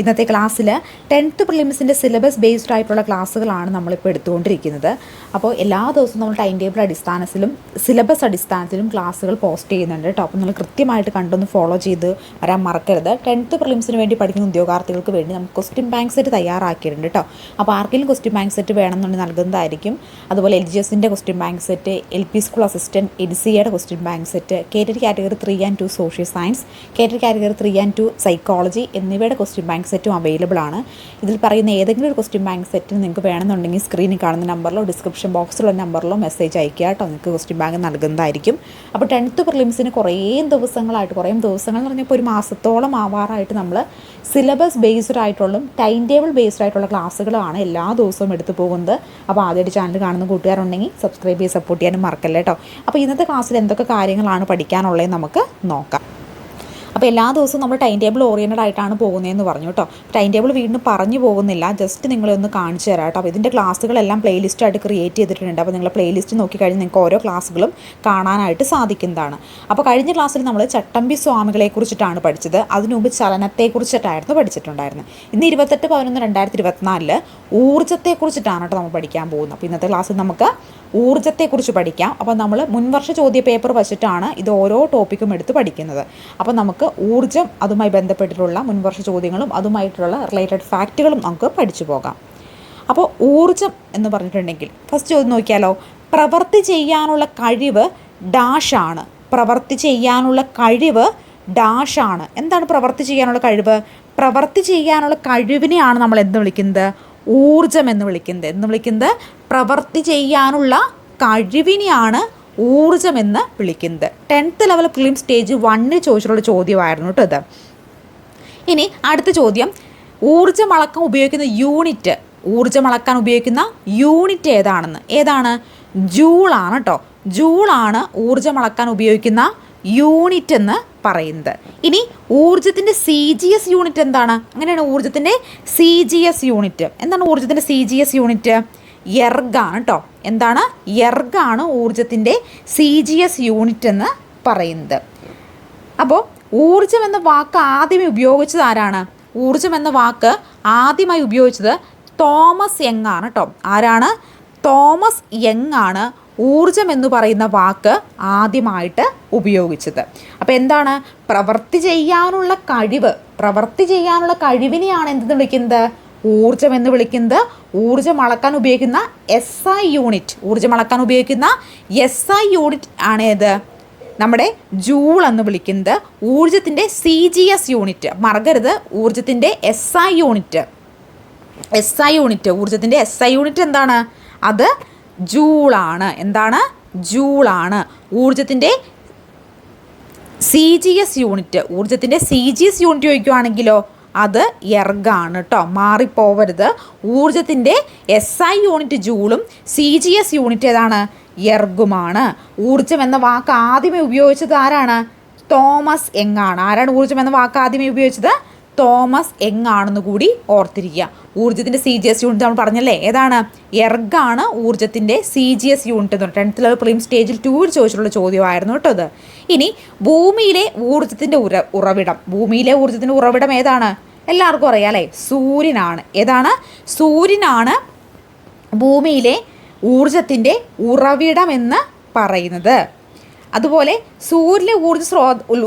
ഇന്നത്തെ ക്ലാസ്സിൽ tenth പ്രിലിംസിന്റെ syllabus based ആയിട്ടുള്ള ക്ലാസ്സുകളാണ് നമ്മളിപ്പോൾ എടുത്തുകൊണ്ടിരിക്കുന്നത്. അപ്പോൾ എല്ലാ ദിവസവും നമ്മൾ ടൈം ടേബിൾ അടിസ്ഥാനത്തിലും സിലബസ് അടിസ്ഥാനത്തിലും ക്ലാസ്സുകൾ പോസ്റ്റ് ചെയ്യുന്നുണ്ട് കേട്ടോ. അപ്പോൾ നിങ്ങൾ കൃത്യമായിട്ട് കണ്ടൊന്ന് ഫോളോ ചെയ്ത് വരാൻ മറക്കരുത്. ടെൻത്ത് പ്രിലിംസിന് വേണ്ടി പഠിക്കുന്ന ഉദ്യോഗാർത്ഥികൾക്ക് വേണ്ടി നമുക്ക് ക്വസ്റ്റ്യൻ ബാങ്ക് സെറ്റ് തയ്യാറാക്കിയിട്ടുണ്ട് കേട്ടോ. അപ്പോൾ ആർക്കെങ്കിലും ക്വസ്റ്റ്യൻ ബാങ്ക് സെറ്റ് വേണമെന്നുണ്ടെങ്കിൽ നൽകുന്നതായിരിക്കും. അതുപോലെ എൽ ജി എസിന്റെ question bank set L P school assistant എയുടെ question bank set KTET category three and two social science KTET category three and two psychology എന്നിവയുടെ ക്വസ്റ്റ്യൻ ബാങ്ക് സെറ്റും അവൈലബിൾ ആണ്. ഇതിൽ പറയുന്ന ഏതെങ്കിലും ഒരു ക്വസ്റ്റ്യൻ ബാങ്ക് സെറ്റ് നിങ്ങൾക്ക് വേണമെന്നുണ്ടെങ്കിൽ സ്ക്രീനിൽ കാണുന്ന നമ്പറിലോ ഡിസ്ക്രിപ്ഷൻ ബോക്സിലുള്ള നമ്പറിലോ മെസ്സേജ് അയക്കുക കേട്ടോ. നിങ്ങൾക്ക് ക്വസ്റ്റ്യൻ ബാങ്ക് നൽകുന്നതായിരിക്കും. അപ്പോൾ ടെൻത്ത് പ്രിലിംസിന് കുറേ ദിവസങ്ങളായിട്ട് കുറേ ദിവസങ്ങൾ എന്ന് പറഞ്ഞപ്പോൾ ഒരു മാസത്തോളം ആവാറായിട്ട് നമ്മൾ സിലബസ് ബേസ്ഡ് ആയിട്ടുള്ള ടൈം ടേബിൾ ബേസ്ഡ് ആയിട്ടുള്ള ക്ലാസ്സുകളാണ് എല്ലാ ദിവസവും എടുത്തു പോകുന്നത്. അപ്പോൾ ആദ്യമായിട്ട് ചാനൽ കാണുന്ന കൂട്ടുകാരുണ്ടെങ്കിൽ സബ്സ്ക്രൈബ് ചെയ്ത് സപ്പോർട്ട് ചെയ്യാനും മറക്കല്ലേട്ടോ അപ്പോൾ ഇന്നത്തെ ക്ലാസ്സിൽ എന്തൊക്കെ കാര്യങ്ങളാണ് പഠിക്കാനുള്ളത് നമുക്ക് നോക്കാം. അപ്പോൾ എല്ലാ ദിവസവും നമ്മൾ ടൈം ടേബിൾ ഓറിയന്റഡ് ആയിട്ടാണ് പോകുന്നതെന്ന് പറഞ്ഞു കേട്ടോ. ടൈം ടേബിൾ വീണ്ടും പറഞ്ഞു പോകുന്നില്ല. ജസ്റ്റ് നിങ്ങളെ ഒന്ന് കാണിച്ചു തരാം കേട്ടോ. അപ്പോൾ ഇതിന്റെ ക്ലാസ്സുകളെല്ലാം പ്ലേലിസ്റ്റ് ആയിട്ട് ക്രിയേറ്റ് ചെയ്തിട്ടുണ്ട്. അപ്പോൾ നിങ്ങൾ പ്ലേലിസ്റ്റ് നോക്കിക്കഴിഞ്ഞാൽ നിങ്ങൾക്ക് ഓരോ ക്ലാസ്സുകളും കാണാനായിട്ട് സാധിക്കുന്നതാണ്. അപ്പോൾ കഴിഞ്ഞ ക്ലാസ്സിൽ നമ്മൾ ചട്ടമ്പി സ്വാമികളെ കുറിച്ചിട്ടാണ് പഠിച്ചത്. അതിനു മുമ്പ് ചലനത്തെക്കുറിച്ചിട്ടായിരുന്നു പഠിച്ചിട്ടുണ്ടായിരുന്നത്. ഇന്ന് ഇരുപത്തെട്ട് പതിനൊന്ന് രണ്ടായിരത്തി ഇരുപത്തിനാലിൽ ഊർജത്തെക്കുറിച്ചിട്ടാണ് കേട്ടോ നമ്മൾ പഠിക്കാൻ പോകുന്നത്. അപ്പോൾ ഇന്നത്തെ ക്ലാസ്സിൽ നമുക്ക് ഊർജത്തെക്കുറിച്ച് പഠിക്കാം. അപ്പോൾ നമ്മൾ മുൻവർഷ ചോദ്യ പേപ്പർ വച്ചിട്ടാണ് ഇത് ഓരോ ടോപ്പിക്കും എടുത്ത് പഠിക്കുന്നത്. അപ്പോൾ നമുക്ക് ഊർജം അതുമായി ബന്ധപ്പെട്ടിട്ടുള്ള മുൻവർഷ ചോദ്യങ്ങളും അതുമായിട്ടുള്ള റിലേറ്റഡ് ഫാക്റ്റുകളും നമുക്ക് പഠിച്ചു പോകാം. അപ്പോൾ ഊർജം എന്ന് പറഞ്ഞിട്ടുണ്ടെങ്കിൽ ഫസ്റ്റ് ചോദ്യം നോക്കിയാലോ? പ്രവർത്തി ചെയ്യാനുള്ള കഴിവ് ഡാഷാണ് പ്രവർത്തി ചെയ്യാനുള്ള കഴിവ് ഡാഷാണ് എന്താണ് പ്രവർത്തി ചെയ്യാനുള്ള കഴിവ്? പ്രവൃത്തി ചെയ്യാനുള്ള കഴിവിനെയാണ് നമ്മൾ എന്ത് വിളിക്കുന്നത്? ഊർജം എന്ന് വിളിക്കുന്നത്. എന്ന് വിളിക്കുന്നത്? പ്രവൃത്തി ചെയ്യാനുള്ള കഴിവിനെയാണ് ഊർജം എന്ന് വിളിക്കുന്നത് ടെൻത്ത് ലെവൽ പ്രിലിം സ്റ്റേജ് വണ്ണിൽ ചോദിച്ചിട്ടുള്ള ചോദ്യമായിരുന്നു കേട്ടോ ഇത്. ഇനി അടുത്ത ചോദ്യം. ഊർജം അളക്കാൻ ഉപയോഗിക്കുന്ന യൂണിറ്റ് ഊർജം അളക്കാൻ ഉപയോഗിക്കുന്ന യൂണിറ്റ് ഏതാണെന്ന്. ഏതാണ്? ജൂളാണ് കേട്ടോ ജൂളാണ് ഊർജം അളക്കാൻ ഉപയോഗിക്കുന്ന യൂണിറ്റ് എന്ന് പറയുന്നത്. ഇനി ഊർജത്തിന്റെ സി ജി എസ് യൂണിറ്റ് എന്താണ്? അങ്ങനെയാണ് ഊർജത്തിന്റെ സി ജി എസ് യൂണിറ്റ് എന്താണ് ഊർജത്തിന്റെ സി ജി എസ് യൂണിറ്റ് എർഗാണ് കേട്ടോ എന്താണ്? എർഗാണ് ഊർജത്തിന്റെ സി ജി എസ് യൂണിറ്റ് എന്ന് പറയുന്നത്. അപ്പോൾ ഊർജം എന്ന വാക്ക് ആദ്യമേ ഉപയോഗിച്ചത് ആരാണ്? ഊർജം എന്ന വാക്ക് ആദ്യമായി ഉപയോഗിച്ചത് തോമസ് യങ് ആണ് കേട്ടോ ആരാണ്? തോമസ് യങ് ആണ് ഊർജം എന്ന് പറയുന്ന വാക്ക് ആദ്യമായിട്ട് ഉപയോഗിച്ചത്. അപ്പോൾ എന്താണ്? പ്രവൃത്തി ചെയ്യാനുള്ള കഴിവ്. പ്രവൃത്തി ചെയ്യാനുള്ള കഴിവിനെയാണ് എന്തെന്ന് വിളിക്കുന്നത്? ഊർജം എന്ന് വിളിക്കുന്നത് ഊർജം അളക്കാൻ ഉപയോഗിക്കുന്ന എസ് ഐ യൂണിറ്റ് ഊർജം അളക്കാൻ ഉപയോഗിക്കുന്ന എസ് ഐ യൂണിറ്റ് ആണ് ഏത്? നമ്മുടെ ജൂൾ എന്ന് വിളിക്കുന്നത് ഊർജത്തിന്റെ സി ജി എസ് യൂണിറ്റ് മറക്കരുത്. ഊർജത്തിന്റെ S I unit S I unit ഊർജത്തിന്റെ S I unit എന്താണ്? അത് ജൂളാണ്. എന്താണ്? ജൂളാണ്. ഊർജത്തിന്റെ സി ജി എസ് യൂണിറ്റ് ഊർജത്തിന്റെ സി ജി എസ് യൂണിറ്റ് ചോദിക്കുവാണെങ്കിലോ അത് എർഗാണ് കേട്ടോ മാറിപ്പോവരുത്. ഊർജത്തിന്റെ എസ് ഐ യൂണിറ്റ് ജൂളും സി ജി എസ് യൂണിറ്റ് ഏതാണ്? എർഗുമാണ്. ഊർജം എന്ന വാക്ക് ആദ്യമേ ഉപയോഗിച്ചത് ആരാണ്? തോമസ് എങ്ങാണ്. ആരാണ് ഊർജം എന്ന വാക്ക് ആദ്യമേ ഉപയോഗിച്ചത്? തോമസ് എങ്ങാണെന്ന് കൂടി ഓർത്തിരിക്കുക. ഊർജത്തിന്റെ സി ജി എസ് യൂണിറ്റ് നമ്മൾ പറഞ്ഞല്ലേ? ഏതാണ്? എർഗാണ് ഊർജത്തിന്റെ സി ജി എസ് യൂണിറ്റ് എന്ന് ടെൻത്ത് ലെവൽ പ്രീം സ്റ്റേജിൽ ടൂവിൽ ചോദിച്ചിട്ടുള്ള ചോദ്യമായിരുന്നു കേട്ടോ അത് ഇനി ഭൂമിയിലെ ഊർജത്തിന്റെ ഉറ ഉറവിടം. ഭൂമിയിലെ ഊർജത്തിന്റെ ഉറവിടം ഏതാണ്? എല്ലാവർക്കും അറിയാം അല്ലേ? സൂര്യനാണ്. ഏതാണ്? സൂര്യനാണ് ഭൂമിയിലെ ഊർജത്തിന്റെ ഉറവിടമെന്ന് പറയുന്നത്. അതുപോലെ സൂര്യ ഊർജ സ്രോ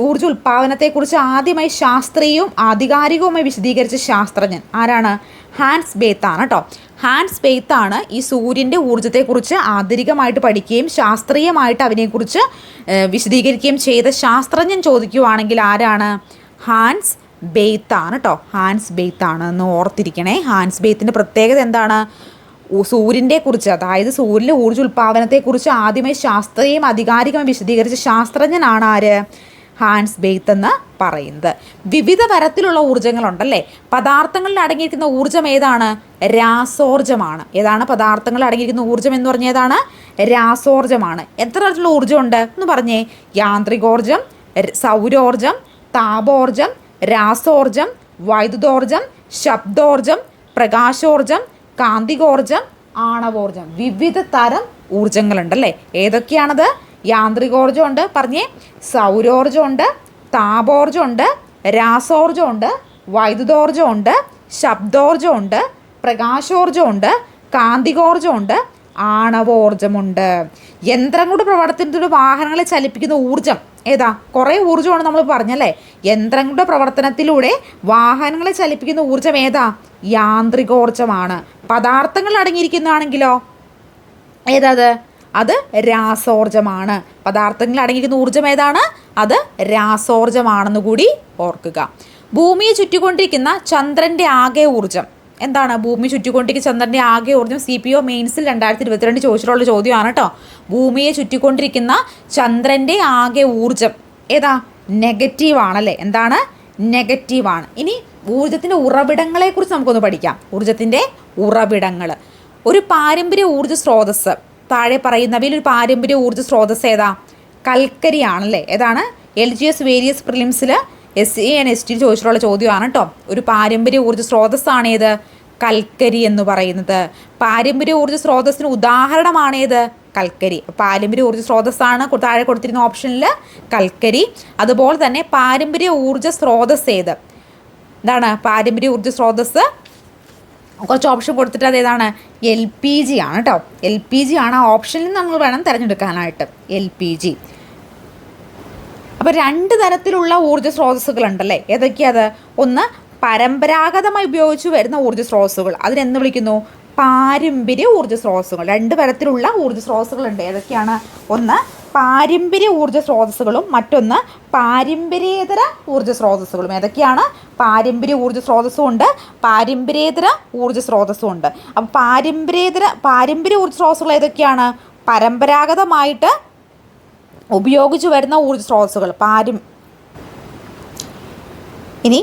ഊർജ ഉൽപ്പാദനത്തെക്കുറിച്ച് ആദ്യമായി ശാസ്ത്രീയവും ആധികാരികവുമായി വിശദീകരിച്ച ശാസ്ത്രജ്ഞൻ ആരാണ്? ഹാൻസ് ബേത്താണ് കേട്ടോ ഹാൻസ് ബേത്താണ് ഈ സൂര്യന്റെ ഊർജത്തെക്കുറിച്ച് ആന്തരികമായിട്ട് പഠിക്കുകയും ശാസ്ത്രീയമായിട്ട് അതിനെക്കുറിച്ച് വിശദീകരിക്കുകയും ചെയ്ത ശാസ്ത്രജ്ഞൻ ചോദിക്കുവാണെങ്കിൽ ആരാണ്? ഹാൻസ് ബെയ്ത്താണ് കേട്ടോ ഹാൻസ് ബെയ്ത്താണ് എന്ന് ഓർത്തിരിക്കണേ. ഹാൻസ് ബെയ്ത്തിന്റെ പ്രത്യേകത എന്താണ്? സൂര്യന്റെ കുറിച്ച് അതായത് സൂര്യന്റെ ഊർജ ഉൽപ്പാദനത്തെക്കുറിച്ച് ആദ്യമായി ശാസ്ത്രീയം അധികാരികമായി വിശദീകരിച്ച ശാസ്ത്രജ്ഞനാണ് ആര്? ഹാൻസ് ബെയ്ത്ത് എന്ന് പറയുന്നത്. വിവിധ തരത്തിലുള്ള ഊർജങ്ങളുണ്ടല്ലേ? പദാർത്ഥങ്ങളിൽ അടങ്ങിയിരിക്കുന്ന ഊർജം ഏതാണ്? രാസോർജമാണ്. ഏതാണ് പദാർത്ഥങ്ങളിൽ അടങ്ങിയിരിക്കുന്ന ഊർജം എന്ന് പറഞ്ഞ ഏതാണ്? രാസോർജമാണ്. എത്ര തരത്തിലുള്ള ഊർജമുണ്ട്? എന്ന് പറഞ്ഞേ. യാന്ത്രികോർജം സൗരോർജം താപോർജം രാസോർജം വൈദ്യുതോർജം ശബ്ദോർജം പ്രകാശോർജം കാന്തികോർജം ആണവോർജം. വിവിധ തരം ഊർജങ്ങളുണ്ടല്ലേ ഏതൊക്കെയാണത്? യാന്ത്രികോർജമുണ്ട് പറഞ്ഞേ. സൗരോർജമുണ്ട് താപോർജമുണ്ട് രാസോർജമുണ്ട് വൈദ്യുതോർജമുണ്ട് ശബ്ദോർജമുണ്ട് പ്രകാശോർജമുണ്ട് കാന്തികോർജമുണ്ട് ആണവോർജമുണ്ട്. യന്ത്രങ്ങളുടെ പ്രവർത്തനത്തിലൂടെ വാഹനങ്ങളെ ചലിപ്പിക്കുന്ന ഊർജം ഏതാ? കുറേ ഊർജമാണ് നമ്മൾ പറഞ്ഞല്ലേ? യന്ത്രങ്ങളുടെ പ്രവർത്തനത്തിലൂടെ വാഹനങ്ങളെ ചലിപ്പിക്കുന്ന ഊർജം ഏതാ? യാന്ത്രികോർജമാണ്. പദാർത്ഥങ്ങൾ അടങ്ങിയിരിക്കുന്നതാണെങ്കിലോ? ഏതാത്? അത് രാസോർജമാണ് പദാർത്ഥങ്ങളിൽ അടങ്ങിയിരിക്കുന്ന ഊർജം ഏതാണ്? അത് രാസോർജമാണെന്ന് കൂടി ഓർക്കുക. ഭൂമിയെ ചുറ്റിക്കൊണ്ടിരിക്കുന്ന ചന്ദ്രന്റെ ആകെ ഊർജം. എന്താണ്? ഭൂമി ചുറ്റിക്കൊണ്ടിരിക്കുന്ന ചന്ദ്രന്റെ ആകെ ഊർജം സി പി ഒ മെയിൻസിൽ രണ്ടായിരത്തി ഇരുപത്തിരണ്ട് ചോദിച്ചിട്ടുള്ള ചോദ്യമാണ് കേട്ടോ ഭൂമിയെ ചുറ്റിക്കൊണ്ടിരിക്കുന്ന ചന്ദ്രന്റെ ആകെ ഊർജം ഏതാ? നെഗറ്റീവ് ആണല്ലേ? എന്താണ്? നെഗറ്റീവ് ആണ്. ഇനി ഊർജത്തിന്റെ ഉറവിടങ്ങളെക്കുറിച്ച് നമുക്കൊന്ന് പഠിക്കാം. ഊർജത്തിന്റെ ഉറവിടങ്ങൾ ഒരു പാരമ്പര്യ ഊർജ സ്രോതസ്സ് താഴെ പറയുന്നവയിൽ ഒരു പാരമ്പര്യ ഊർജ സ്രോതസ്സ് ഏതാ? കൽക്കരിയാണല്ലേ? ഏതാണ്? L G S various പ്രിലിംസിൽ S C and S T ചോദിച്ചിട്ടുള്ള ചോദ്യമാണ് കേട്ടോ ഒരു പാരമ്പര്യ ഊർജ സ്രോതസ്സാണ് ഏത്? കൽക്കരി എന്ന് പറയുന്നത്. പാരമ്പര്യ ഊർജ സ്രോതസ്സിന് ഉദാഹരണമാണ് ഉദാഹരണമാണേത് കൽക്കരി. പാരമ്പര്യ ഊർജ സ്രോതസ്സാണ് താഴെ കൊടുത്തിരുന്ന ഓപ്ഷനിൽ കൽക്കരി. അതുപോലെ തന്നെ പാരമ്പര്യ ഊർജ സ്രോതസ് ഏത്? എന്താണ് പാരമ്പര്യ ഊർജ സ്രോതസ് കുറച്ച് ഓപ്ഷൻ കൊടുത്തിട്ട് അത് ഏതാണ്? എൽ പി ജി ആണ് കേട്ടോ എൽ പി ജി ആണ് ആ ഓപ്ഷനിൽ നമ്മൾ വേണം തിരഞ്ഞെടുക്കാനായിട്ട്. എൽ പി ജി അപ്പോൾ രണ്ട് തരത്തിലുള്ള ഊർജ സ്രോതസ്സുകളുണ്ടല്ലേ? ഏതൊക്കെയത് ഒന്ന് പരമ്പരാഗതമായി ഉപയോഗിച്ച് വരുന്ന ഊർജ സ്രോതസ്സുകൾ. അതിനെന്ന് വിളിക്കുന്നു? പാരമ്പര്യ ഊർജ സ്രോതസ്സുകൾ. രണ്ട് തരത്തിലുള്ള ഊർജ സ്രോതസ്സുകളുണ്ട്. ഏതൊക്കെയാണ്? ഒന്ന് പാരമ്പര്യ ഊർജ സ്രോതസ്സുകളും മറ്റൊന്ന് പാരമ്പര്യേതര ഊർജ സ്രോതസ്സുകളും. ഏതൊക്കെയാണ്? പാരമ്പര്യ ഊർജ സ്രോതസ്സും ഉണ്ട് പാരമ്പര്യേതര ഊർജ സ്രോതസ്സും ഉണ്ട്. അപ്പോൾ പാരമ്പര്യേതര പാരമ്പര്യ ഊർജ സ്രോതസ്സുകൾ ഏതൊക്കെയാണ്? പരമ്പരാഗതമായിട്ട് ഉപയോഗിച്ചു വരുന്ന ഊർജ സ്രോതസ്സുകൾ പാരം. ഇനി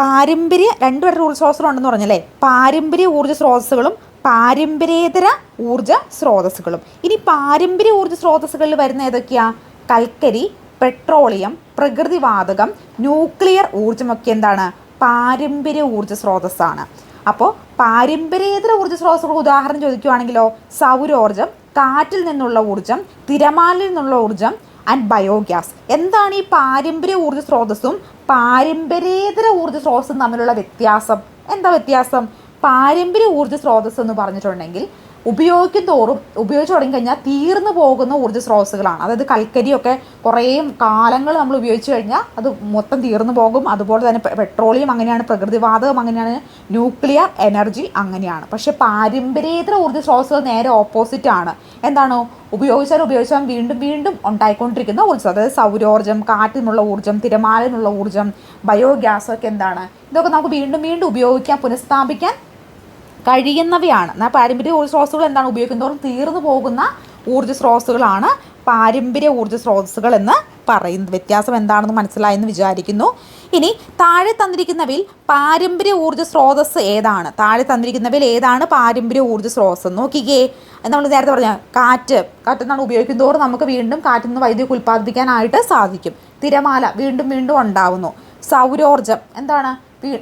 പാരമ്പര്യ രണ്ട് തരം ഊർജ സ്രോതസ്സുകളുണ്ടെന്ന് പറഞ്ഞല്ലേ? പാരമ്പര്യ ഊർജ സ്രോതസ്സുകളും പാരമ്പര്യേതര ഊർജ സ്രോതസ്സുകളും. ഇനി പാരമ്പര്യ ഊർജ സ്രോതസ്സുകളിൽ വരുന്ന ഏതൊക്കെയാ? കൽക്കരി പെട്രോളിയം പ്രകൃതിവാതകം ന്യൂക്ലിയർ ഊർജമൊക്കെ എന്താണ്? പാരമ്പര്യ ഊർജ സ്രോതസ്സാണ്. അപ്പോൾ പാരമ്പര്യേതര ഊർജ സ്രോതസ്സുകൾ ഉദാഹരണം ചോദിക്കുകയാണെങ്കിലോ സൗരോർജം കാറ്റിൽ നിന്നുള്ള ഊർജം തിരമാലിൽ നിന്നുള്ള ഊർജം ആൻഡ് ബയോഗ്യാസ് എന്താണ് ഈ പാരമ്പര്യ ഊർജ സ്രോതസ്സും പാരമ്പര്യേതര ഊർജ സ്രോതസ്സും തമ്മിലുള്ള വ്യത്യാസം? എന്താ വ്യത്യാസം? പാരമ്പര്യ ഊർജ സ്രോതസ്സ് എന്ന് പറഞ്ഞിട്ടുണ്ടെങ്കിൽ ഉപയോഗിക്കും തോറും ഉപയോഗിച്ച് തുടങ്ങിക്കഴിഞ്ഞാൽ തീർന്നു പോകുന്ന ഊർജ സ്രോതസ്സുകളാണ്. അതായത് കൽക്കരിയൊക്കെ കുറേ കാലങ്ങൾ നമ്മൾ ഉപയോഗിച്ച് കഴിഞ്ഞാൽ അത് മൊത്തം തീർന്നു പോകും. അതുപോലെ തന്നെ പെട്രോളിയം അങ്ങനെയാണ് പ്രകൃതിവാതകം അങ്ങനെയാണ് ന്യൂക്ലിയർ എനർജി അങ്ങനെയാണ്. പക്ഷേ പാരമ്പര്യേതര ഊർജ സ്രോതസ്സുകൾ നേരെ ഓപ്പോസിറ്റ് ആണ്. എന്താണ്? ഉപയോഗിച്ചാൽ ഉപയോഗിച്ചാൽ വീണ്ടും വീണ്ടും ഉണ്ടായിക്കൊണ്ടിരിക്കുന്ന ഊർജം. അതായത് സൗരോർജം കാറ്റിൽ നിന്നുള്ള ഊർജം തിരമാലയിൽ നിന്നുള്ള ഊർജം ബയോഗ്യാസ് ഒക്കെ എന്താണ്? ഇതൊക്കെ നമുക്ക് വീണ്ടും വീണ്ടും ഉപയോഗിക്കാൻ പുനഃസ്ഥാപിക്കാൻ കഴിയുന്നവയാണ്. എന്നാൽ പാരമ്പര്യ ഊർജ സ്രോതസ്സുകൾ എന്താണ് ഉപയോഗിക്കുന്നതോറും തീർന്നു പോകുന്ന ഊർജ സ്രോതസ്സുകളാണ് പാരമ്പര്യ ഊർജ സ്രോതസ്സുകൾ എന്ന് പറയുന്നത്. വ്യത്യാസം എന്താണെന്ന് മനസ്സിലായെന്ന് വിചാരിക്കുന്നു. ഇനി താഴെ തന്നിരിക്കുന്നവയിൽ പാരമ്പര്യ ഊർജ സ്രോതസ് ഏതാണ്? താഴെ തന്നിരിക്കുന്നവയിൽ ഏതാണ് പാരമ്പര്യ ഊർജ സ്രോതസ് നോക്കിക്കേ നമ്മൾ നേരത്തെ പറഞ്ഞ കാറ്റ്. കാറ്റ് എന്നാണ് ഉപയോഗിക്കുന്നതോറും നമുക്ക് വീണ്ടും കാറ്റിൽ നിന്ന് വൈദ്യുതി ഉൽപ്പാദിപ്പിക്കാനായിട്ട് സാധിക്കും. തിരമാല വീണ്ടും വീണ്ടും ഉണ്ടാവുന്നു. സൗരോർജം എന്താണ്?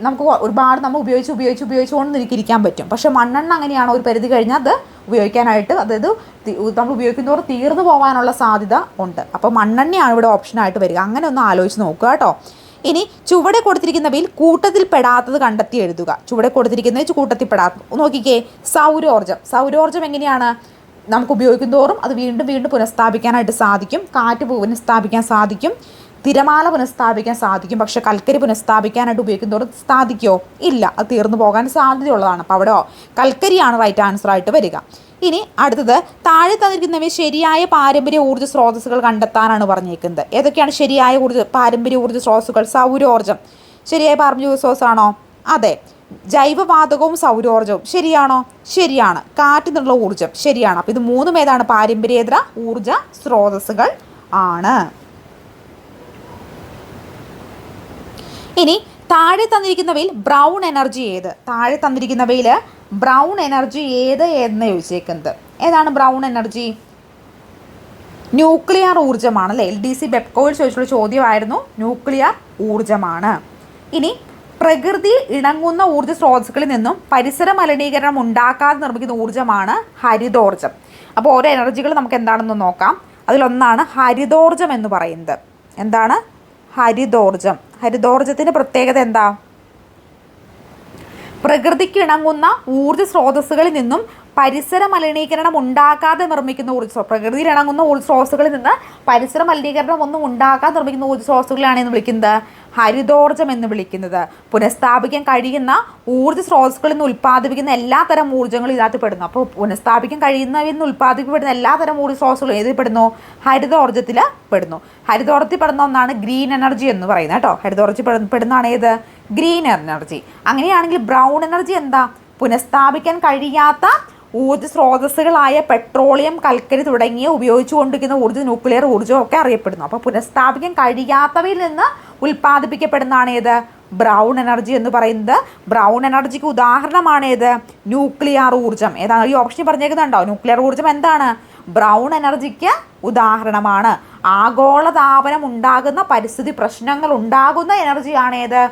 നമുക്ക് ഒരുപാട് നമ്മൾ ഉപയോഗിച്ച് ഉപയോഗിച്ച് ഉപയോഗിച്ചുകൊണ്ട് ഇരിക്കാൻ പറ്റും. പക്ഷേ മണ്ണെണ്ണ അങ്ങനെയാണ് ഒരു പരിധി കഴിഞ്ഞാൽ അത് ഉപയോഗിക്കാനായിട്ട് അതായത് നമ്മൾ ഉപയോഗിക്കുന്നതോടെ തീർന്നു പോകാനുള്ള സാധ്യത ഉണ്ട്. അപ്പോൾ മണ്ണെണ്ണയാണ് ഇവിടെ ഓപ്ഷനായിട്ട് വരിക. അങ്ങനെ ഒന്ന് ആലോചിച്ച് നോക്കുക കേട്ടോ. ഇനി ചുവടെ കൊടുത്തിരിക്കുന്നവയിൽ കൂട്ടത്തിൽ പെടാത്തത് കണ്ടെത്തി എഴുതുക. ചുവടെ കൊടുത്തിരിക്കുന്നതിൽ കൂട്ടത്തിൽ പെടാത്തത് നോക്കിക്കേ. സൗരോർജം സൗരോർജം എങ്ങനെയാണ്? നമുക്ക് ഉപയോഗിക്കുന്തോറും അത് വീണ്ടും വീണ്ടും പുനഃസ്ഥാപിക്കാനായിട്ട് സാധിക്കും. കാറ്റ് പുനഃസ്ഥാപിക്കാൻ സാധിക്കും. തിരമാല പുനഃസ്ഥാപിക്കാൻ സാധിക്കും പക്ഷെ കൽക്കരി പുനഃസ്ഥാപിക്കാനായിട്ട് ഉപയോഗിക്കുന്നതോട് സാധിക്കുമോ ഇല്ല അത് തീർന്നു പോകാൻ സാധ്യതയുള്ളതാണ്. അപ്പോൾ അവിടെ കൽക്കരിയാണ് റൈറ്റ് ആൻസർ ആയിട്ട് വരിക. ഇനി അടുത്തത് താഴെ തന്നിരിക്കുന്നവയെ ശരിയായ പാരമ്പര്യ ഊർജ സ്രോതസ്സുകൾ കണ്ടെത്താനാണ് പറഞ്ഞേക്കുന്നത്. ഏതൊക്കെയാണ് ശരിയായ ഊർജ പാരമ്പര്യ ഊർജ സ്രോതസ്സുകൾ? സൗരോർജം ശരിയായ പാരമ്പര്യ ഊർജ സ്രോതസ്സാണോ അതെ. ജൈവവാതകവും സൗരോർജവും ശരിയാണോ? ശരിയാണ്. കാറ്റിൽ നിന്നുള്ള ഊർജം ശരിയാണ്. അപ്പോൾ ഇത് മൂന്നും ഏതാണ്? പാരമ്പര്യേതര ഊർജ സ്രോതസ്സുകൾ ആണ്. ഇനി താഴെ തന്നിരിക്കുന്നവയിൽ ബ്രൗൺ എനർജി ഏത്? താഴെ തന്നിരിക്കുന്നവയിൽ ബ്രൗൺ എനർജി ഏത് എന്ന് ചോദിച്ചേക്കുന്നത്. ഏതാണ് ബ്രൗൺ എനർജി? ന്യൂക്ലിയർ ഊർജമാണ് അല്ലേ? എൽ ഡി സി ബെപ്കോയിൽ ചോദിച്ചുള്ള ചോദ്യമായിരുന്നു. ന്യൂക്ലിയർ ഊർജമാണ്. ഇനി പ്രകൃതിയിൽ ഇണങ്ങുന്ന ഊർജ സ്രോതസ്സുകളിൽ നിന്നും പരിസര മലിനീകരണം ഉണ്ടാക്കാതെ നിർമ്മിക്കുന്ന ഊർജമാണ് ഹരിതോർജം. അപ്പോൾ ഓരോ എനർജികൾ നമുക്ക് എന്താണെന്ന് നോക്കാം. അതിലൊന്നാണ് ഹരിതോർജം എന്ന് പറയുന്നത്. എന്താണ്? ഹരിതോർജം ഹരിതോർജത്തിന്റെ പ്രത്യേകത എന്താ? പ്രകൃതിക്ക് ഇണങ്ങുന്ന ഊർജ സ്രോതസ്സുകളിൽ നിന്നും പരിസര മലിനീകരണം ഉണ്ടാക്കാതെ നിർമ്മിക്കുന്ന ഊർജ പ്രകൃതിയിൽ ഇണങ്ങുന്ന നിന്ന് പരിസര മലിനീകരണം ഒന്നും ഉണ്ടാക്കാതെ നിർമ്മിക്കുന്ന ഊർജ സ്രോതസ്സുകളാണ് എന്ന് വിളിക്കുന്നത്. ഹരിതോർജം എന്ന് വിളിക്കുന്നത്. പുനഃസ്ഥാപിക്കാൻ കഴിയുന്ന ഊർജ സ്രോതസ്സുകളിൽ നിന്ന് ഉൽപ്പാദിപ്പിക്കുന്ന എല്ലാ തരം ഊർജങ്ങളും ഇതിനകത്ത് പെടുന്നു. അപ്പോൾ പുനഃസ്ഥാപിക്കാൻ കഴിയുന്നവയിൽ നിന്ന് ഉൽപ്പാദിപ്പിക്കപ്പെടുന്ന എല്ലാ തരം ഊർജ സ്രോതസ്സുകളും ഏതിൽ പെടുന്നു? ഹരിതോർജത്തിൽ പെടുന്നു. ഹരിതോർജത്തിൽ പെടുന്ന ഒന്നാണ് ഗ്രീൻ എനർജി എന്ന് പറയുന്നത് കേട്ടോ. ഹരിതോർജ പെടുന്നതാണ് ഏത്? Green energy. അങ്ങനെയാണെങ്കിൽ ബ്രൗൺ എനർജി എന്താ? പുനഃസ്ഥാപിക്കാൻ കഴിയാത്ത ഊർജ സ്രോതസ്സുകളായ പെട്രോളിയം കൽക്കരി തുടങ്ങിയ ഉപയോഗിച്ചുകൊണ്ടിരിക്കുന്ന ഊർജ ന്യൂക്ലിയർ ഊർജം ഒക്കെ അറിയപ്പെടുന്നു. അപ്പോൾ പുനഃസ്ഥാപിക്കാൻ കഴിയാത്തവയിൽ നിന്ന് ഉൽപ്പാദിപ്പിക്കപ്പെടുന്നതാണ് ഏത്? ബ്രൗൺ എനർജി എന്ന് പറയുന്നത്. ബ്രൗൺ എനർജിക്ക് ഉദാഹരണമാണ് ഏത്? ന്യൂക്ലിയർ ഊർജം. ഏതാണ്? ഈ ഓപ്ഷൻ പറഞ്ഞേക്കുന്നുണ്ടോ? ന്യൂക്ലിയർ ഊർജം എന്താണ്? ബ്രൗൺ എനർജിക്ക് ഉദാഹരണമാണ്. ആഗോളതാപനം ഉണ്ടാകുന്ന പരിസ്ഥിതി പ്രശ്നങ്ങൾ ഉണ്ടാകുന്ന എനർജിയാണ് ഏത്?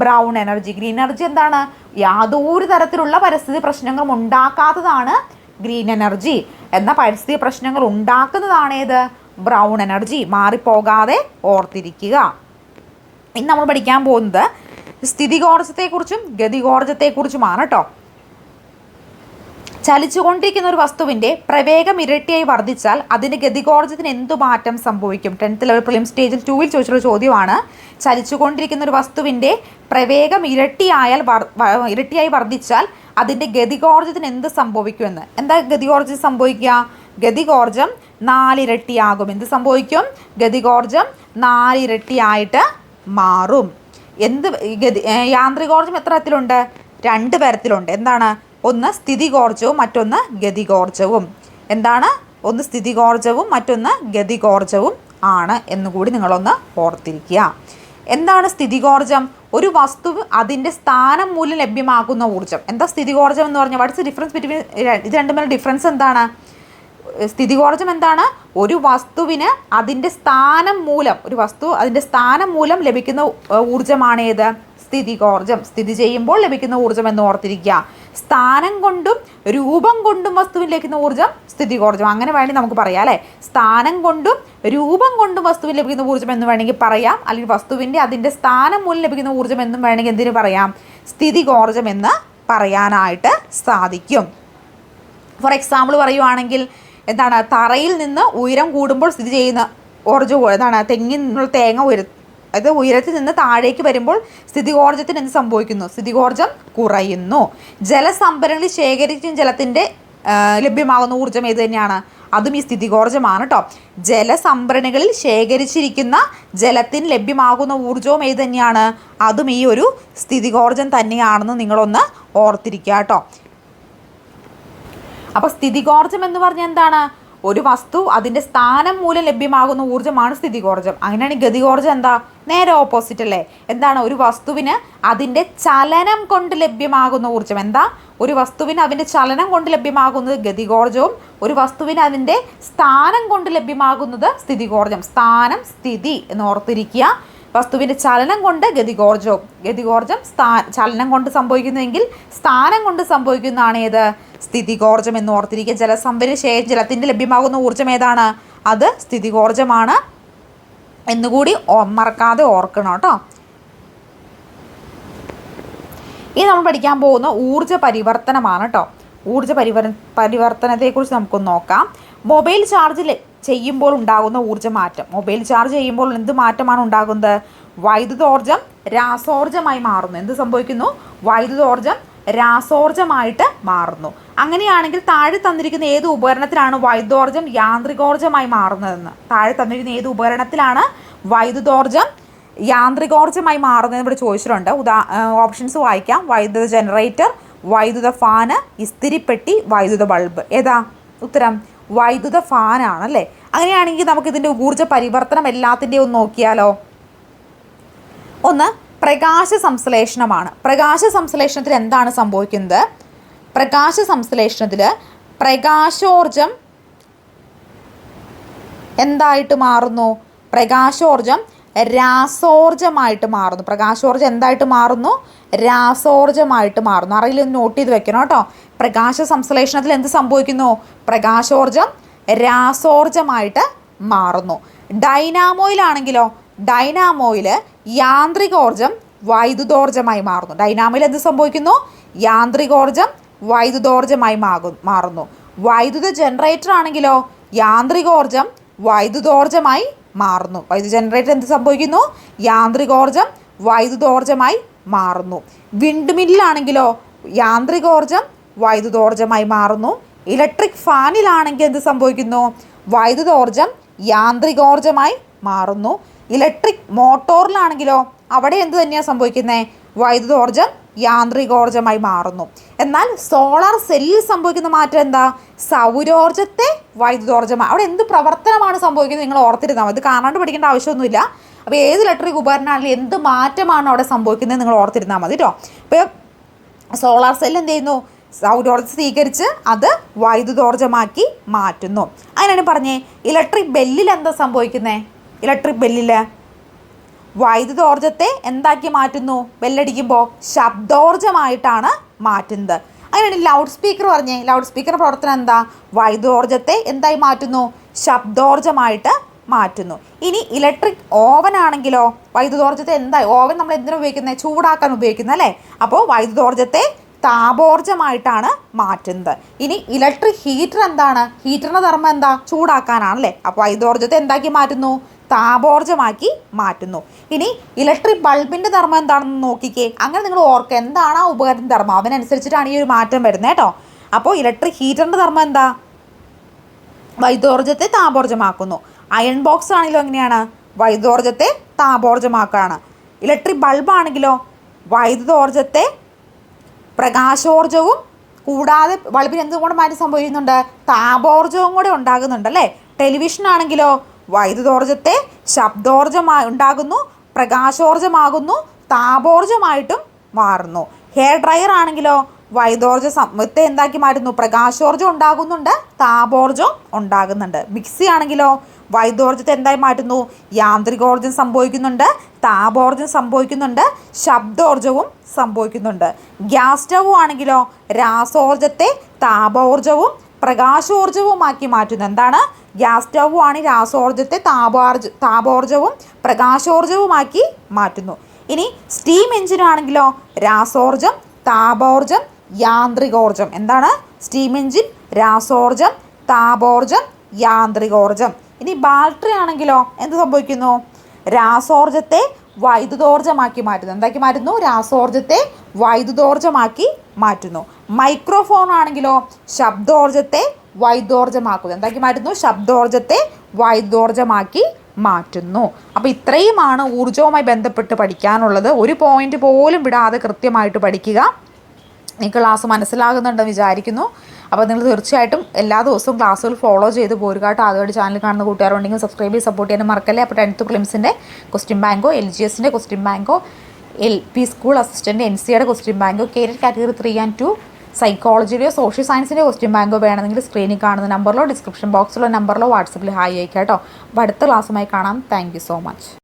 ബ്രൗൺ എനർജി ഗ്രീൻ എനർജി എന്താണ്? യാതൊരു തരത്തിലുള്ള പരിസ്ഥിതി പ്രശ്നങ്ങളും ഉണ്ടാക്കാത്തതാണ് ഗ്രീൻ എനർജി. എന്ന പരിസ്ഥിതി പ്രശ്നങ്ങൾ ഉണ്ടാക്കുന്നതാണ് ഏത്? Brown energy. മാറിപ്പോകാതെ ഓർത്തിരിക്കുക. ഇന്ന് നമ്മൾ പഠിക്കാൻ പോകുന്നത് സ്ഥിതികോർജത്തെക്കുറിച്ചും ഗതികോർജത്തെക്കുറിച്ചുമാണ് കേട്ടോ ചലിച്ചുകൊണ്ടിരിക്കുന്ന ഒരു വസ്തുവിന്റെ പ്രവേഗം ഇരട്ടിയായി വർദ്ധിച്ചാൽ അതിന് ഗതികോർജത്തിന് എന്തു മാറ്റം സംഭവിക്കും? ടെൻത്ത് ലെവൽ പ്രിലിം സ്റ്റേജിൽ ടൂവിൽ ചോദിച്ചൊരു ചോദ്യമാണ്. ചലിച്ചുകൊണ്ടിരിക്കുന്ന ഒരു വസ്തുവിന്റെ പ്രവേഗം ഇരട്ടിയായാൽ ഇരട്ടിയായി വർദ്ധിച്ചാൽ അതിന്റെ ഗതികോർജത്തിന് എന്ത് സംഭവിക്കുമെന്ന്? എന്താ ഗതികോർജം സംഭവിക്കുക? ഗതികോർജം നാലിരട്ടിയാകും. എന്ത് സംഭവിക്കും? ഗതികോർജം നാലിരട്ടിയായിട്ട് മാറും. എന്ത് ഗതി യാന്ത്രികോർജം എത്ര തരത്തിലുണ്ട്? രണ്ട് തരത്തിലുണ്ട്. എന്താണ്? ഒന്ന് സ്ഥിതികോർജവും മറ്റൊന്ന് ഗതികോർജവും. എന്താണ്? ഒന്ന് സ്ഥിതികോർജവും മറ്റൊന്ന് ഗതികോർജവും ആണ് എന്നുകൂടി നിങ്ങളൊന്ന് ഓർത്തിരിക്കുക. എന്താണ് സ്ഥിതികോർജം? ഒരു വസ്തു അതിന്റെ സ്ഥാനം മൂലം ലഭ്യമാക്കുന്ന ഊർജം എന്താ സ്ഥിതികോർജം എന്ന് പറഞ്ഞാൽ വാട്ട്സ് ഡിഫറൻസ് ബിറ്റ്വീൻ ഇത് രണ്ടും ഡിഫറൻസ് എന്താണ്? സ്ഥിതികോർജം എന്താണ്? ഒരു വസ്തുവിന് അതിന്റെ സ്ഥാനം മൂലം ഒരു വസ്തു അതിന്റെ സ്ഥാനം മൂലം ലഭിക്കുന്ന ഊർജമാണ് സ്ഥിതികോർജം. സ്ഥിതി ചെയ്യുമ്പോൾ ലഭിക്കുന്ന ഊർജം എന്ന് ഓർത്തിരിക്കുക. സ്ഥാനം കൊണ്ടും രൂപം കൊണ്ടും വസ്തുവിൽ ലഭിക്കുന്ന ഊർജം സ്ഥിതി ഊർജം അങ്ങനെ വേണമെങ്കിൽ നമുക്ക് പറയാം അല്ലേ? സ്ഥാനം കൊണ്ടും രൂപം കൊണ്ടും വസ്തുവിൽ ലഭിക്കുന്ന ഊർജം എന്ന് വേണമെങ്കിൽ പറയാം. അല്ലെങ്കിൽ വസ്തുവിന്റെ അതിന്റെ സ്ഥാനം മൂലം ലഭിക്കുന്ന ഊർജം എന്നും വേണമെങ്കിൽ എന്തിനു പറയാം? സ്ഥിതി ഊർജം എന്ന് പറയാനായിട്ട് സാധിക്കും. ഫോർ എക്സാമ്പിൾ പറയുവാണെങ്കിൽ എന്താണ് തറയിൽ നിന്ന് ഉയരം കൂടുമ്പോൾ സ്ഥിതി ചെയ്യുന്ന ഊർജം എന്താണ് തെങ്ങിൽ നിന്നുള്ള തേങ്ങ ഉയര അത് ഉയരത്തിൽ നിന്ന് താഴേക്ക് വരുമ്പോൾ സ്ഥിതികോർജത്തിന് എന്ത് സംഭവിക്കുന്നു? സ്ഥിതികോർജം കുറയുന്നു. ജലസംഭരണി ശേഖരിച്ച ജലത്തിന്റെ ലഭ്യമാകുന്ന ഊർജം ഏത് തന്നെയാണ്? അതും ഈ സ്ഥിതികോർജമാണ് കേട്ടോ ജലസംഭരണികളിൽ ശേഖരിച്ചിരിക്കുന്ന ജലത്തിന് ലഭ്യമാകുന്ന ഊർജവും ഏത് തന്നെയാണ്? അതും ഈ ഒരു സ്ഥിതികോർജം തന്നെയാണെന്ന് നിങ്ങളൊന്ന് ഓർത്തിരിക്കുക കേട്ടോ അപ്പോൾ സ്ഥിതികോർജം എന്ന് പറഞ്ഞാൽ എന്താണ്? ഒരു വസ്തു അതിന്റെ സ്ഥാനം മൂലം ലഭ്യമാകുന്ന ഊർജമാണ് സ്ഥിതികോർജം. അങ്ങനെയാണ് ഗതികോർജം എന്താ? നേരെ ഓപ്പോസിറ്റ് അല്ലേ? എന്താണ്? ഒരു വസ്തുവിന് അതിന്റെ ചലനം കൊണ്ട് ലഭ്യമാകുന്ന ഊർജം. എന്താ? ഒരു വസ്തുവിന് അതിന്റെ ചലനം കൊണ്ട് ലഭ്യമാകുന്നത് ഗതികോർജവും ഒരു വസ്തുവിന് അതിന്റെ സ്ഥാനം കൊണ്ട് ലഭ്യമാകുന്നത് സ്ഥിതികോർജം. സ്ഥാനം സ്ഥിതി എന്ന് ഓർത്തിരിക്കുക. വസ്തുവിന്റെ ചലനം കൊണ്ട് ഗതികോർജവും ഗതികോർജം സ്ഥാ ചലനം കൊണ്ട് സംഭവിക്കുന്നുവെങ്കിൽ സ്ഥാനം കൊണ്ട് സംഭവിക്കുന്നതാണ് ഏത്? സ്ഥിതികോർജം എന്ന് ഓർത്തിരിക്കുക. ജലസംഭരണ ശേഷം ജലത്തിന്റെ ലഭ്യമാകുന്ന ഊർജം ഏതാണ്? അത് സ്ഥിതികോർജമാണ് എന്നുകൂടി മറക്കാതെ ഓർക്കണം കേട്ടോ. ഇനി നമ്മൾ പഠിക്കാൻ പോകുന്ന ഊർജ പരിവർത്തനമാണ് കേട്ടോ. ഊർജ പരിവർ പരിവർത്തനത്തെക്കുറിച്ച് നമുക്കൊന്ന് നോക്കാം. മൊബൈൽ ചാർജിൽ ചെയ്യുമ്പോൾ ഉണ്ടാകുന്ന ഊർജ മാറ്റം മൊബൈൽ ചാർജ് ചെയ്യുമ്പോൾ എന്ത് മാറ്റമാണ് ഉണ്ടാകുന്നത്? വൈദ്യുതോർജം രാസോർജമായി മാറുന്നു. എന്ത് സംഭവിക്കുന്നു? വൈദ്യുതോർജം രാസോർജമായിട്ട് മാറുന്നു. അങ്ങനെയാണെങ്കിൽ താഴെ തന്നിരിക്കുന്ന ഏത് ഉപകരണത്തിലാണ് വൈദ്യുതോർജം യാന്ത്രികോർജമായി മാറുന്നതെന്ന്? താഴെ തന്നിരിക്കുന്ന ഏത് ഉപകരണത്തിലാണ് വൈദ്യുതോർജം യാന്ത്രികോർജമായി മാറുന്നതെന്ന് ഇവിടെ ചോദിച്ചിട്ടുണ്ട്. ഉദാ ഓപ്ഷൻസ് വായിക്കാം. വൈദ്യുത ജനറേറ്റർ വൈദ്യുത ഫാന് ഇസ്തിരിപ്പെട്ടി വൈദ്യുത ബൾബ് ഏതാ? ഉത്തരം വൈദ്യുത ഫാനാണല്ലേ അങ്ങനെയാണെങ്കിൽ നമുക്ക് ഇതിന്റെ ഊർജ പരിവർത്തനം എല്ലാത്തിന്റെയും ഒന്ന് നോക്കിയാലോ? ഒന്ന് പ്രകാശ സംശ്ലേഷണമാണ് പ്രകാശ സംശ്ലേഷണത്തിൽ എന്താണ് സംഭവിക്കുന്നത്? പ്രകാശ സംശ്ലേഷണത്തിൽ പ്രകാശോർജം എന്തായിട്ട് മാറുന്നു? പ്രകാശോർജം രാസോർജമായിട്ട് മാറുന്നു. പ്രകാശോർജം എന്തായിട്ട് മാറുന്നു? രാസോർജമായിട്ട് മാറുന്നു. അറിയില്ല ഒന്ന് നോട്ട് ചെയ്ത് വെക്കണം കേട്ടോ. പ്രകാശ സംശ്ലേഷണത്തിൽ എന്ത് സംഭവിക്കുന്നു? പ്രകാശോർജം രാസോർജമായിട്ട് മാറുന്നു. ഡൈനാമോയിലാണെങ്കിലോ ഡൈനാമോയിൽ യാന്ത്രികോർജം വൈദ്യുതോർജമായി മാറുന്നു. ഡൈനാമോയിൽ എന്ത് സംഭവിക്കുന്നു? യാന്ത്രികോർജം വൈദ്യുതോർജമായി മാറുന്നു. വൈദ്യുത ജനറേറ്റർ ആണെങ്കിലോ യാന്ത്രികോർജം വൈദ്യുതോർജമായി മാറുന്നു. വൈദ്യുത ജനറേറ്റർ എന്ത് സംഭവിക്കുന്നു? യാന്ത്രികോർജം വൈദ്യുതോർജമായി മാറുന്നു. വിൻഡ് മില്ലാണെങ്കിലോ യാന്ത്രികോർജം വൈദ്യുതോർജമായി മാറുന്നു. ഇലക്ട്രിക് ഫാനിലാണെങ്കിൽ എന്ത് സംഭവിക്കുന്നു? വൈദ്യുതോർജം യാന്ത്രികോർജമായി മാറുന്നു. ഇലക്ട്രിക് മോട്ടോറിലാണെങ്കിലോ അവിടെ എന്ത് തന്നെയാണ് സംഭവിക്കുന്നത് വൈദ്യുതോർജം യാന്ത്രികോർജമായി മാറുന്നു. എന്നാൽ സോളാർ സെല്ലിൽ സംഭവിക്കുന്ന മാറ്റം എന്താ? സൗരോർജത്തെ വൈദ്യുതോർജമായി. അവിടെ എന്ത് പ്രവർത്തനമാണ് സംഭവിക്കുന്നത് നിങ്ങൾ ഓർത്തിരുന്നാൽ മതി. കാണാണ്ട് പഠിക്കേണ്ട ആവശ്യമൊന്നുമില്ല. അപ്പോൾ ഏത് ഇലക്ട്രിക് ഉപകരണമാണെങ്കിലും എന്ത് മാറ്റമാണ് അവിടെ സംഭവിക്കുന്നത് നിങ്ങൾ ഓർത്തിരുന്നാൽ മതി കേട്ടോ അപ്പോൾ സോളാർ സെല്ല് എന്ത് ചെയ്യുന്നു? സൗരോർജം സ്വീകരിച്ച് അത് വൈദ്യുതോർജമാക്കി മാറ്റുന്നു. അതിനാണ് പറഞ്ഞേ ഇലക്ട്രിക് ബെല്ലിൽ എന്താ സംഭവിക്കുന്നത് ഇലക്ട്രിക് ബെല്ലിൽ വൈദ്യുതോർജത്തെ എന്താക്കി മാറ്റുന്നു? ബെല്ലടിക്കുമ്പോൾ ശബ്ദോർജമായിട്ടാണ് മാറ്റുന്നത്. അങ്ങനെയാണ് ലൗഡ് സ്പീക്കർ പറഞ്ഞേ. ലൗഡ് സ്പീക്കർ പ്രവർത്തനം എന്താ? വൈദ്യുതോർജത്തെ എന്തായി മാറ്റുന്നു? ശബ്ദോർജമായിട്ട് മാറ്റുന്നു. ഇനി ഇലക്ട്രിക് ഓവൻ ആണെങ്കിലോ വൈദ്യുതോർജത്തെ എന്തായി? ഓവൻ നമ്മൾ എന്തിനാണ് ഉപയോഗിക്കുന്നത് ചൂടാക്കാൻ ഉപയോഗിക്കുന്നത് അല്ലേ? അപ്പോൾ വൈദ്യുതോർജത്തെ താപോർജമായിട്ടാണ് മാറ്റുന്നത്. ഇനി ഇലക്ട്രിക് ഹീറ്റർ എന്താണ്? ഹീറ്ററിന്റെ ധർമ്മം എന്താ? ചൂടാക്കാനാണല്ലേ. അപ്പോൾ വൈദ്യുതോർജത്തെ എന്താക്കി മാറ്റുന്നു? താപോർജമാക്കി മാറ്റുന്നു. ഇനി ഇലക്ട്രിക് ബൾബിന്റെ ധർമ്മം എന്താണെന്ന് നോക്കിക്കേ. അങ്ങനെ നിങ്ങൾ ഓർക്കുക എന്താണ് ആ ഉപകരണ ധർമ്മം? അതിനനുസരിച്ചിട്ടാണ് ഈ ഒരു മാറ്റം വരുന്നത് കേട്ടോ. അപ്പോൾ ഇലക്ട്രിക് ഹീറ്ററിന്റെ ധർമ്മം എന്താ? വൈദ്യോർജത്തെ താപോർജമാക്കുന്നു. അയൺ ബോക്സ് ആണെങ്കിലോ എങ്ങനെയാണ്? വൈദ്യോർജത്തെ താപോർജമാക്കുകയാണ്. ഇലക്ട്രിക് ബൾബാണെങ്കിലോ വൈദ്യുതോർജത്തെ പ്രകാശോർജവും കൂടാതെ ബൾബിന് എന്തും കൂടെ മാറ്റി സംഭവിക്കുന്നുണ്ട്? താപോർജവും കൂടെ ഉണ്ടാകുന്നുണ്ട് അല്ലേ? ടെലിവിഷൻ ആണെങ്കിലോ വൈദ്യുതോർജത്തെ ശബ്ദോർജമായി ഉണ്ടാകുന്നു പ്രകാശോർജമാകുന്നു താപോർജമായിട്ടും മാറുന്നു. ഹെയർ ഡ്രയർ ആണെങ്കിലോ വൈദ്യോർജ സമത്തെ എന്താക്കി മാറ്റുന്നു? പ്രകാശോർജം ഉണ്ടാകുന്നുണ്ട് താപോർജം ഉണ്ടാകുന്നുണ്ട്. മിക്സി ആണെങ്കിലോ വൈദ്യോർജത്തെ എന്തായി മാറ്റുന്നു? യാന്ത്രികോർജം സംഭവിക്കുന്നുണ്ട് താപോർജം സംഭവിക്കുന്നുണ്ട് ശബ്ദോർജവും സംഭവിക്കുന്നുണ്ട്. ഗ്യാസ് സ്റ്റവ് ആണെങ്കിലോ രാസോർജത്തെ താപോർജവും പ്രകാശോർജവുമാക്കി മാറ്റുന്നത്. എന്താണ്? ഗ്യാസ് സ്റ്റൗവാണ് രാസോർജത്തെ താപോർജ താപോർജവും പ്രകാശോർജവുമാക്കി മാറ്റുന്നു. ഇനി സ്റ്റീം എഞ്ചിൻ ആണെങ്കിലോ രാസോർജം താപോർജം യാന്ത്രികോർജം എന്താണ്? സ്റ്റീം എഞ്ചിൻ രാസോർജം താപോർജം യാന്ത്രികോർജം ഇനി ബാറ്ററി ആണെങ്കിലോ എന്ത് സംഭവിക്കുന്നു? രാസോർജത്തെ വൈദ്യുതോർജമാക്കി മാറ്റുന്നു. എന്താക്കി മാറ്റുന്നു? രാസോർജത്തെ വൈദ്യുതോർജമാക്കി മാറ്റുന്നു. മൈക്രോഫോൺ ആണെങ്കിലോ ശബ്ദോർജത്തെ വൈദ്യോർജമാക്കുന്നു എന്താക്കി മാറ്റുന്നു? ശബ്ദോർജത്തെ വൈദ്യോർജമാക്കി മാറ്റുന്നു. അപ്പോൾ ഇത്രയുമാണ് ഊർജവുമായി ബന്ധപ്പെട്ട് പഠിക്കാനുള്ളത്. ഒരു പോയിന്റ് പോലും വിടാതെ കൃത്യമായിട്ട് പഠിക്കുക. ഈ ക്ലാസ് മനസ്സിലാകുന്നുണ്ടെന്ന് വിചാരിക്കുന്നു. അപ്പോൾ നിങ്ങൾ തീർച്ചയായിട്ടും എല്ലാ ദിവസവും ക്ലാസ്സുകൾ ഫോളോ ചെയ്ത് പോരുക കേട്ടോ ആദ്യമായിട്ട് ചാനൽ കാണുന്ന കൂട്ടുകാരുണ്ടെങ്കിൽ സബ്സ്ക്രൈബ് ചെയ്ത് സപ്പോർട്ട് ചെയ്യാൻ മറക്കല്ലേ. അപ്പോൾ ടെൻത്ത് പ്രിലിംസിന്റെ ക്വസ്റ്റ്യൻ ബാങ്കോ എൽ ജി എസിന്റെ question ബാങ്കോ L P school assistant N സിയുടെ question ബാങ്കോ KTET category three and two സൈക്കോളജിയിലെയോ social സയൻസിന്റെ ക്വസ്റ്റ്യൻ ബാങ്കോ വേണമെങ്കിൽ സ്ക്രീനിൽ കാണുന്ന നമ്പറിലോ ഡിസ്ക്രിപ്ഷൻ ബോക്സിലോ നമ്പറിലോ വാട്സപ്പിൽ ഹായ് അയക്കാം കേട്ടോ അപ്പോൾ അടുത്ത ക്ലാസ്സുമായി കാണാം. Thank so much